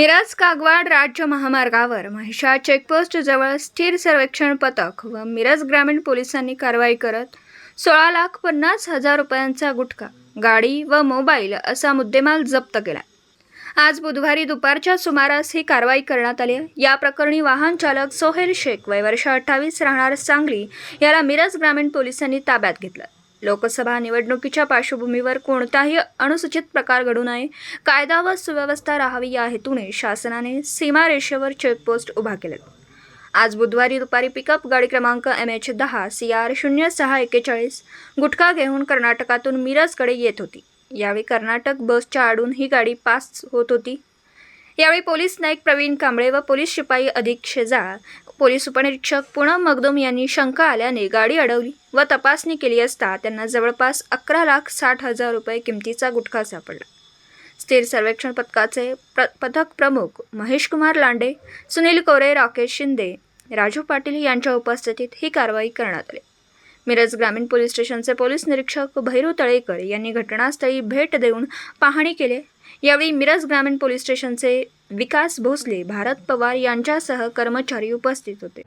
मिरज कागवाड राज्य महामार्गावर महिषा चेकपोस्ट जवळ स्थिर सर्वेक्षण पथक व मिरज ग्रामीण पोलिसांनी कारवाई करत सोळा लाख पन्नास हजार रुपयांचा गुटखा गाडी व मोबाईल असा मुद्देमाल जप्त केला आज बुधवारी दुपारच्या सुमारास ही कारवाई करण्यात आली आहे. या प्रकरणी वाहन चालक सोहेल शेख वय वर्ष अठ्ठावीस राहणार सांगली याला मिरज ग्रामीण पोलिसांनी ताब्यात घेतलं लोकसभा निवडणुकीच्या पार्श्वभूमीवर कोणताही अनुसूचित प्रकार घडू नये कायदा व सुव्यवस्था राहावी या हेतूने शासनाने सीमारेषेवर चेकपोस्ट उभा केलेत. आज बुधवारी दुपारी पिकअप गाडी क्रमांक एम एच दहा सी आर शून्य सहा एक्केचाळीस गुटखा घेऊन कर्नाटकातून मिरजकडे येत होती. यावेळी कर्नाटक बसच्या आडून ही गाडी पास होत होती. यावेळी पोलीस नाईक प्रवीण कांबळे व पोलीस शिपाई अधिक शेजाळ पोलीस उपनिरीक्षक पूनम मगदुम यांनी शंका आल्याने गाडी अडवली व तपासणी केली असता त्यांना जवळपास अकरा लाख साठ हजार रुपये किमतीचा गुटखा सापडला. स्थिर सर्वेक्षण पथकाचे प्र पथक प्रमुख महेशकुमार लांडे सुनील कोरे राकेश शिंदे राजू पाटील यांच्या उपस्थितीत ही कारवाई करण्यात आली. मिरज ग्रामीण पोलीस स्टेशनचे पोलीस निरीक्षक भैरू तळेकर यांनी घटनास्थळी भेट देऊन पाहणी केली. यावेळी मिरज ग्रामीण पोलीस स्टेशनचे विकास भोसले भारत पवार यांच्यासह कर्मचारी उपस्थित होते.